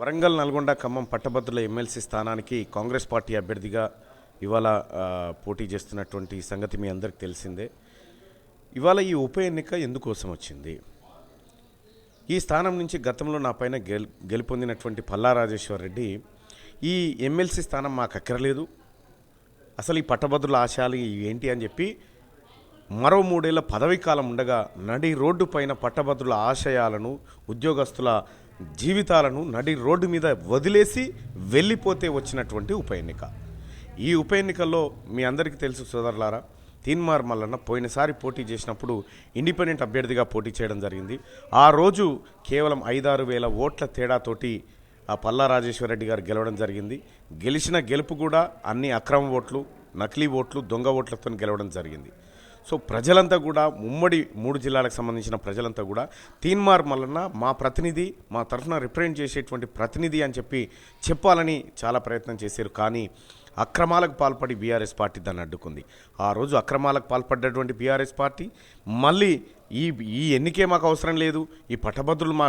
వరంగల్ నల్గొండ ఖమ్మం పట్టభద్రుల ఎమ్మెల్సీ స్థానానికి కాంగ్రెస్ పార్టీ అభ్యర్థిగా ఇవాళ పోటీ చేస్తున్నటువంటి సంగతి మీ అందరికి తెలిసిందే. ఇవాళ ఈ ఉప ఎన్నిక ఎందుకోసం వచ్చింది? ఈ స్థానం నుంచి గతంలో నా పైన గెల్ గెలుపొందినటువంటి పల్లా రాజేశ్వర్ రెడ్డి ఈ ఎమ్మెల్సీ స్థానం మాకు అక్కరలేదు. అసలు ఈ పట్టభద్రుల ఆశయాలు ఏంటి అని చెప్పి మరో మూడేళ్ళ పదవీ కాలం ఉండగా నడి రోడ్డు పైన పట్టభద్రుల ఆశయాలను ఉద్యోగస్తుల జీవితాలను నడి రోడ్డు మీద వదిలేసి వెళ్ళిపోతే వచ్చినటువంటి ఉప ఎన్నిక. ఈ ఉప ఎన్నికల్లో మీ అందరికీ తెలుసు సోదరులారా తీన్మార్ మల్లన్న పోయినసారి పోటీ చేసినప్పుడు ఇండిపెండెంట్ అభ్యర్థిగా పోటీ చేయడం జరిగింది. ఆ రోజు కేవలం ఐదారు వేల ఓట్ల తేడాతోటి ఆ పల్లా రాజేశ్వరరెడ్డి గారు గెలవడం జరిగింది. గెలిచిన గెలుపు కూడా అన్ని అక్రమ ఓట్లు నకిలీ ఓట్లు దొంగ ఓట్లతో గెలవడం జరిగింది. సో ప్రజలంతా కూడా ఉమ్మడి మూడు జిల్లాలకు సంబంధించిన ప్రజలంతా కూడా తీన్మార్ మల్లన్న మా ప్రతినిధి మా తరఫున రిప్రజెంట్ చేసేటువంటి ప్రతినిధి అని చెప్పి చెప్పాలని చాలా ప్రయత్నం చేశారు. కానీ అక్రమాలకు పాల్పడి బీఆర్ఎస్ పార్టీ దాన్ని అడ్డుకుంది. ఆ రోజు అక్రమాలకు పాల్పడ్డటువంటి బీఆర్ఎస్ పార్టీ మళ్ళీ ఈ ఈ ఎన్నికే మాకు అవసరం లేదు ఈ పట్టభద్రులు మా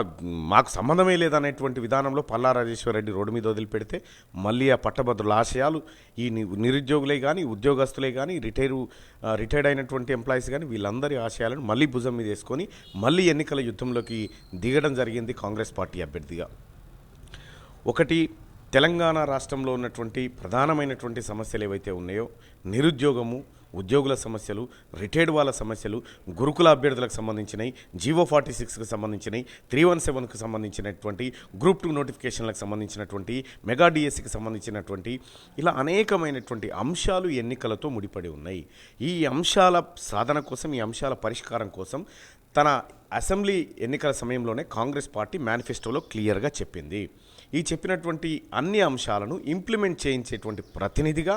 మాకు సంబంధమే లేదనేటువంటి విధానంలో పల్లా రాజేశ్వరరెడ్డి రోడ్డు మీద వదిలిపెడితే మళ్ళీ ఆ పట్టభద్రుల ఆశయాలు ఈ నిరుద్యోగులే కానీ ఉద్యోగస్తులే కానీ రిటైరు రిటైర్డ్ అయినటువంటి ఎంప్లాయీస్ కానీ వీళ్ళందరి ఆశయాలను మళ్ళీ భుజం మీద వేసుకొని మళ్ళీ ఎన్నికల యుద్ధంలోకి దిగడం జరిగింది కాంగ్రెస్ పార్టీ అభ్యర్థిగా. ఒకటి తెలంగాణ రాష్ట్రంలో ఉన్నటువంటి ప్రధానమైనటువంటి సమస్యలు ఏవైతే ఉన్నాయో నిరుద్యోగము ఉద్యోగుల సమస్యలు రిటైర్డ్ వాళ్ళ సమస్యలు గురుకుల అభ్యర్థులకు సంబంధించినవి జీవో ఫార్టీ సిక్స్కి సంబంధించినవి త్రీ వన్ సెవెన్కి సంబంధించినటువంటి గ్రూప్ టూ నోటిఫికేషన్లకు సంబంధించినటువంటి మెగా డిఎస్సికి సంబంధించినటువంటి ఇలా అనేకమైనటువంటి అంశాలు ఎన్నికలతో ముడిపడి ఉన్నాయి. ఈ అంశాల సాధన కోసం ఈ అంశాల పరిష్కారం కోసం తన అసెంబ్లీ ఎన్నికల సమయంలోనే కాంగ్రెస్ పార్టీ మేనిఫెస్టోలో క్లియర్గా చెప్పింది. ఈ చెప్పినటువంటి అన్ని అంశాలను ఇంప్లిమెంట్ చేయించేటువంటి ప్రతినిధిగా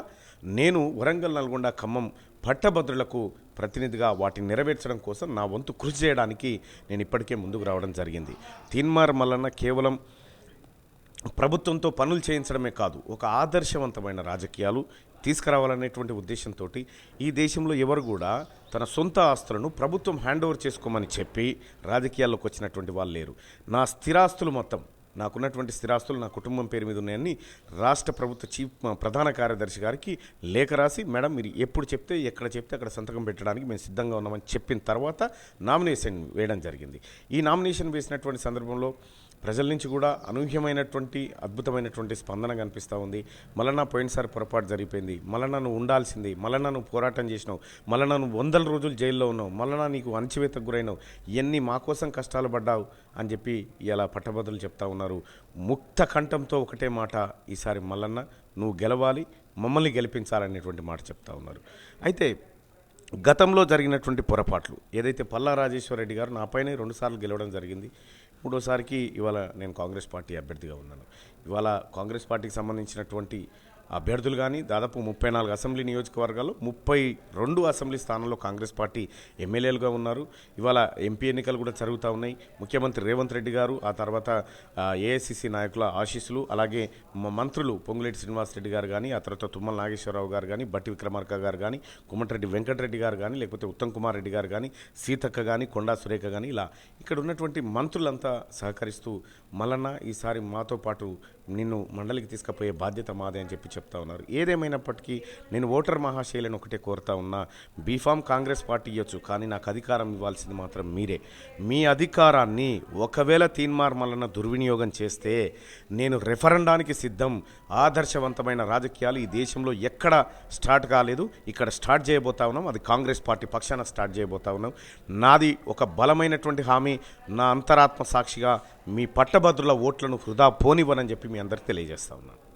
నేను వరంగల్ నల్గొండ ఖమ్మం పట్టభద్రులకు ప్రతినిధిగా వాటిని నెరవేర్చడం కోసం నా వంతు కృషి చేయడానికి నేను ఇప్పటికే ముందుకు రావడం జరిగింది. తీన్మార్ మల్లన్న కేవలం ప్రభుత్వంతో పనులు చేయించడమే కాదు ఒక ఆదర్శవంతమైన రాజకీయాలు తీసుకురావాలనేటువంటి ఉద్దేశంతో ఈ దేశంలో ఎవరు కూడా తన సొంత ఆస్తులను ప్రభుత్వం హ్యాండ్ ఓవర్ చేసుకోమని చెప్పి రాజకీయాల్లోకి వచ్చినటువంటి వాళ్ళు లేరు. నా స్థిరాస్తులు మొత్తం నాకున్నటువంటి స్థిరాస్తులు నా కుటుంబం పేరు మీద ఉన్నాయని రాష్ట్ర ప్రభుత్వ చీఫ్ ప్రధాన కార్యదర్శి గారికి లేఖ రాసి మేడం మీరు ఎప్పుడు చెప్తే ఎక్కడ చెప్తే అక్కడ సంతకం పెట్టడానికి మేము సిద్ధంగా ఉన్నామని చెప్పిన తర్వాత నామినేషన్ వేయడం జరిగింది. ఈ నామినేషన్ వేసినటువంటి సందర్భంలో ప్రజల నుంచి కూడా అనూహ్యమైనటువంటి అద్భుతమైనటువంటి స్పందన కనిపిస్తూ ఉంది. మళ్ళా పోయినసారి పొరపాటు జరిగిపోయింది. మళ్ళా నువ్వు ఉండాల్సింది. మళ్ళా నువ్వు పోరాటం చేసినావు. మళ్ళా నువ్వు వందల రోజులు జైల్లో ఉన్నావు. మళ్ళా నీకు అణచివేతకు గురైనావు. ఇవన్నీ మా కోసం కష్టాలు పడ్డావు అని చెప్పి ఇలా పట్టభద్రులు చెప్తా ఉన్నారు. ముక్త కంఠంతో ఒకటే మాట ఈసారి మల్లన్న నువ్వు గెలవాలి మమ్మల్ని గెలిపించాలనేటువంటి మాట చెప్తా ఉన్నారు. అయితే గతంలో జరిగినటువంటి పొరపాట్లు ఏదైతే పల్లా రాజేశ్వరరెడ్డి గారు నాపైనే రెండుసార్లు గెలవడం జరిగింది మూడోసారికి ఇవాళ నేను కాంగ్రెస్ పార్టీ అభ్యర్థిగా ఉన్నాను. ఇవాళ కాంగ్రెస్ పార్టీకి సంబంధించినటువంటి అభ్యర్థులు కానీ దాదాపు ముప్పై నాలుగు అసెంబ్లీ నియోజకవర్గాల్లో ముప్పై రెండు అసెంబ్లీ స్థానంలో కాంగ్రెస్ పార్టీ ఎమ్మెల్యేలుగా ఉన్నారు. ఇవాళ ఎంపీ ఎన్నికలు కూడా జరుగుతూ ఉన్నాయి. ముఖ్యమంత్రి రేవంత్ రెడ్డి గారు ఆ తర్వాత ఏఐసిసి నాయకుల ఆశీస్సులు అలాగే మంత్రులు పొంగులేటి శ్రీనివాసరెడ్డి గారు కానీ ఆ తర్వాత తుమ్మల నాగేశ్వరరావు గారు కానీ బట్టి విక్రమార్క గారు కానీ కుమ్మటిరెడ్డి వెంకటరెడ్డి గారు కానీ లేకపోతే ఉత్తమ్ కుమార్ రెడ్డి గారు కానీ సీతక్క కానీ కొండా సురేఖ కానీ ఇలా ఇక్కడ ఉన్నటువంటి మంత్రులంతా సహకరిస్తూ మల్లన్న ఈసారి మాతో పాటు నిన్ను మండలికి తీసుకుపోయే బాధ్యత మాదే అని చెప్పి చెప్తా ఉన్నారు. ఏదేమైనప్పటికీ నేను ఓటర్ మహాశైలిని ఒకటే కోరుతా ఉన్నా బీఫామ్ కాంగ్రెస్ పార్టీ ఇవ్వచ్చు కానీ నాకు అధికారం ఇవ్వాల్సింది మాత్రం మీరే. మీ అధికారాన్ని ఒకవేళ తీన్మార్ మల్లన్న దుర్వినియోగం చేస్తే నేను రెఫరెండానికి సిద్ధం. ఆదర్శవంతమైన రాజకీయాలు ఈ దేశంలో ఎక్కడ స్టార్ట్ కాలేదు. ఇక్కడ స్టార్ట్ చేయబోతా ఉన్నాం. అది కాంగ్రెస్ పార్టీ పక్షాన స్టార్ట్ చేయబోతా ఉన్నాం. నాది ఒక బలమైనటువంటి హామీ నా అంతరాత్మ సాక్షిగా మీ పట్టభద్రుల ఓట్లను వృధా పోనివ్వనని చెప్పి మీ అందరికి తెలియజేస్తా ఉన్నాను.